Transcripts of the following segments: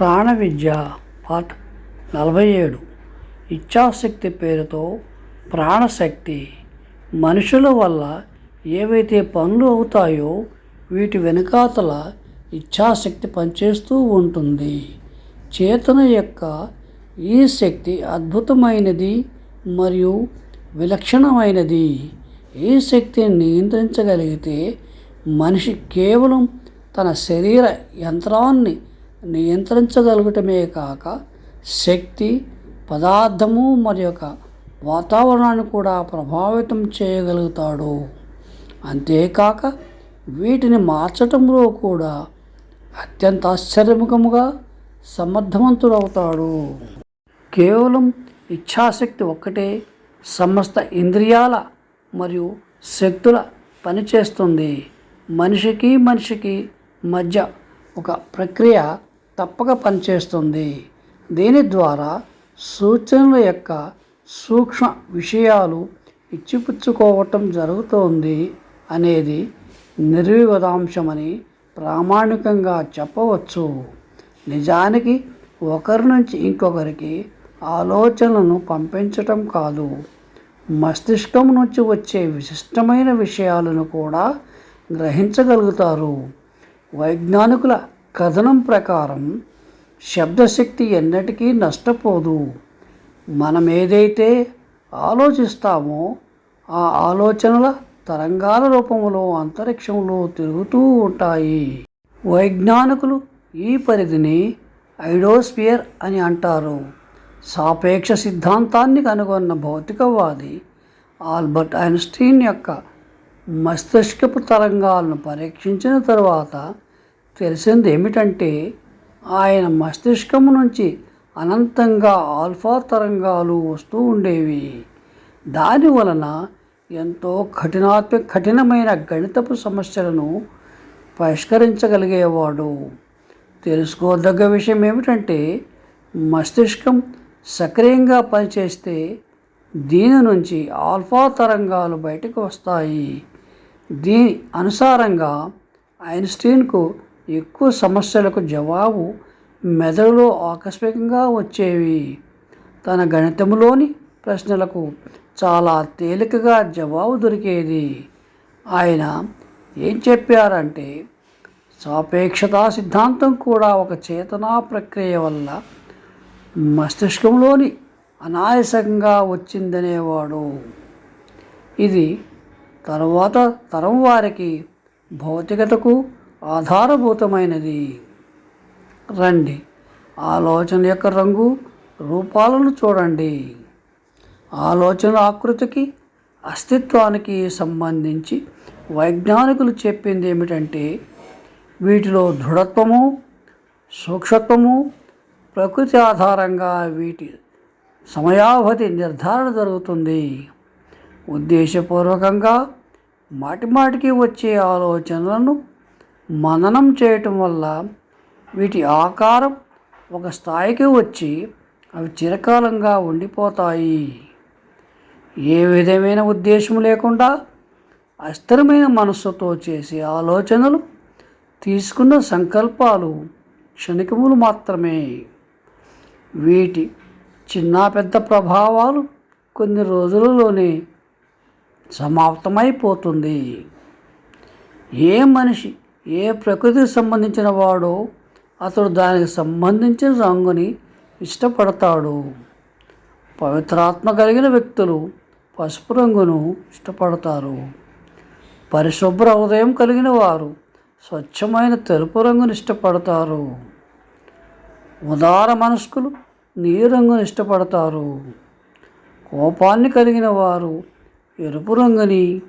ప్రాణ విద్య పార్ట్ నలభై ఏడు. ఇచ్ఛాశక్తి పేరుతో ప్రాణశక్తి మనుషుల వల్ల ఏవైతే పనులు అవుతాయో వీటి వెనుకాతల ఇచ్ఛాశక్తి పనిచేస్తూ ఉంటుంది. చేతన యొక్క ఈ శక్తి అద్భుతమైనది మరియు విలక్షణమైనది. ఈ శక్తిని నియంత్రించగలిగితే మనిషి కేవలం తన శరీర యంత్రాన్ని నియంత్రించగలగటమే కాక శక్తి పదార్థము మరి యొక్క వాతావరణాన్ని కూడా ప్రభావితం చేయగలుగుతాడు. అంతేకాక వీటిని మార్చటంలో కూడా అత్యంత ఆశ్చర్యముఖముగా సమర్థవంతుడవుతాడు. కేవలం ఇచ్ఛాశక్తి ఒక్కటే సమస్త ఇంద్రియాల మరియు శక్తుల పనిచేస్తుంది. మనిషికి మనిషికి మధ్య ఒక ప్రక్రియ తప్పక పనిచేస్తుంది. దీని ద్వారా సూచనల యొక్క సూక్ష్మ విషయాలు ఇచ్చిపుచ్చుకోవటం జరుగుతోంది అనేది నిర్వివదాంశమని ప్రామాణికంగా చెప్పవచ్చు. నిజానికి ఒకరి నుంచి ఇంకొకరికి ఆలోచనలను పంపించటం కాదు. మస్తిష్కం నుంచి వచ్చే విశిష్టమైన విషయాలను కూడా గ్రహించగలుగుతారు. వైజ్ఞానికుల కథనం ప్రకారం శబ్దశక్తి ఎన్నటికీ నష్టపోదు. మనం ఏదైతే ఆలోచిస్తామో ఆ ఆలోచనల తరంగాల రూపంలో అంతరిక్షంలో తిరుగుతూ ఉంటాయి. వైజ్ఞానికులు ఈ పరిధిని ఐడోస్పియర్ అని అంటారు. సాపేక్ష సిద్ధాంతాన్ని కనుగొన్న భౌతికవాది ఆల్బర్ట్ ఐన్స్టీన్ యొక్క మస్తిష్కపు తరంగాలను పరీక్షించిన తరువాత తెలిసింది ఏమిటంటే ఆయన మస్తిష్కం నుంచి అనంతంగా ఆల్ఫా తరంగాలు వస్తూ ఉండేవి. దాని వలన ఎంతో కఠినాత్మ కఠినమైన గణితపు సమస్యలను పరిష్కరించగలిగేవాడు. తెలుసుకోదగ్గ విషయం ఏమిటంటే మస్తిష్కం సక్రియంగా పనిచేస్తే దీని నుంచి ఆల్ఫా తరంగాలు బయటకు వస్తాయి. దీని అనుసారంగా ఐన్స్టీన్కు ఎక్కువ సమస్యలకు జవాబు మెదడులో ఆకస్మికంగా వచ్చేవి. తన గణితంలోని ప్రశ్నలకు చాలా తేలికగా జవాబు దొరికేది. ఆయన ఏం చెప్పారంటే సాపేక్షతా సిద్ధాంతం కూడా ఒక చేతనా ప్రక్రియ వల్ల మస్తిష్కంలోని అనాయసంగా వచ్చిందనేవాడు. ఇది తరువాత తరం వారికి భౌతికతకు ఆధారభూతమైనది. రండి. ఆలోచన యొక్క రంగు రూపాలను చూడండి. ఆలోచన ఆకృతికి అస్తిత్వానికి సంబంధించి వైజ్ఞానికులు చెప్పింది ఏమిటంటే వీటిలో దృఢత్వము సూక్ష్మత్వము ప్రకృతి ఆధారంగా వీటి సమయావధి నిర్ధారణ జరుగుతుంది. ఉద్దేశపూర్వకంగా మాటిమాటికి వచ్చే ఆలోచనలను మననం చేయటం వల్ల వీటి ఆకారం ఒక స్థాయికి వచ్చి అవి చిరకాలంగా ఉండిపోతాయి. ఏ విధమైన ఉద్దేశం లేకుండా అస్థిరమైన మనస్సుతో చేసే ఆలోచనలు తీసుకున్న సంకల్పాలు క్షణికములు మాత్రమే. వీటి చిన్న పెద్ద ప్రభావాలు కొన్ని రోజులలోనే సమాప్తమైపోతుంది. ఏ మనిషి ఏ ప్రకృతికి సంబంధించిన వాడో అతడు దానికి సంబంధించిన రంగుని ఇష్టపడతాడు. పవిత్రాత్మ కలిగిన వ్యక్తులు పసుపు రంగును ఇష్టపడతారు. పరిశుభ్ర హృదయం కలిగిన వారు స్వచ్ఛమైన తెలుపు రంగును ఇష్టపడతారు. ఉదార మనస్కులు నీరంగును రంగును ఇష్టపడతారు. కోపాన్ని కలిగిన వారు ఎరుపు రంగుని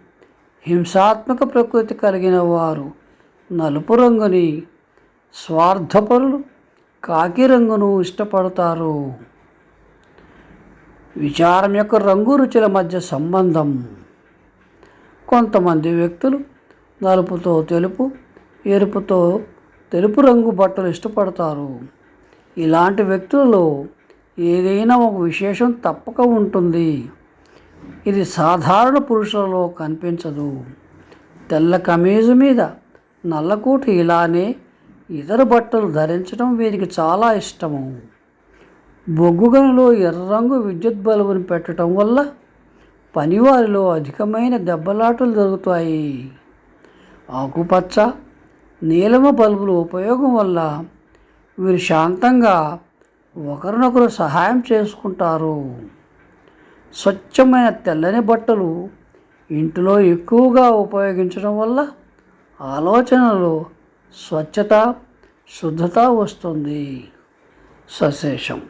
హింసాత్మక ప్రకృతి కలిగిన వారు నలుపు రంగుని స్వార్థపరులు కాకి రంగును ఇష్టపడతారు. విచారం యొక్క రంగు రుచుల మధ్య సంబంధం. కొంతమంది వ్యక్తులు నలుపుతో తెలుపు ఎరుపుతో తెలుపు రంగు బట్టలు ఇష్టపడతారు. ఇలాంటి వ్యక్తులలో ఏదైనా ఒక విశేషం తప్పక ఉంటుంది. ఇది సాధారణ పురుషులలో కనిపించదు. తెల్ల కమీజు మీద నల్లకోటు ఇలానే ఇతర బట్టలు ధరించడం వీరికి చాలా ఇష్టము. బొగ్గు గనిలో ఎర్ర రంగు విద్యుత్ బల్బును పెట్టడం వల్ల పనివారిలో అధికమైన దెబ్బలాటలు జరుగుతాయి. ఆకుపచ్చ నీలమ బల్బుల ఉపయోగం వల్ల వీరు శాంతంగా ఒకరినొకరు సహాయం చేసుకుంటారు. స్వచ్ఛమైన తెల్లని బట్టలు ఇంటిలో ఎక్కువగా ఉపయోగించడం వల్ల ఆలోచనలో స్వచ్ఛత శుద్ధత వస్తుంది. సశేషం.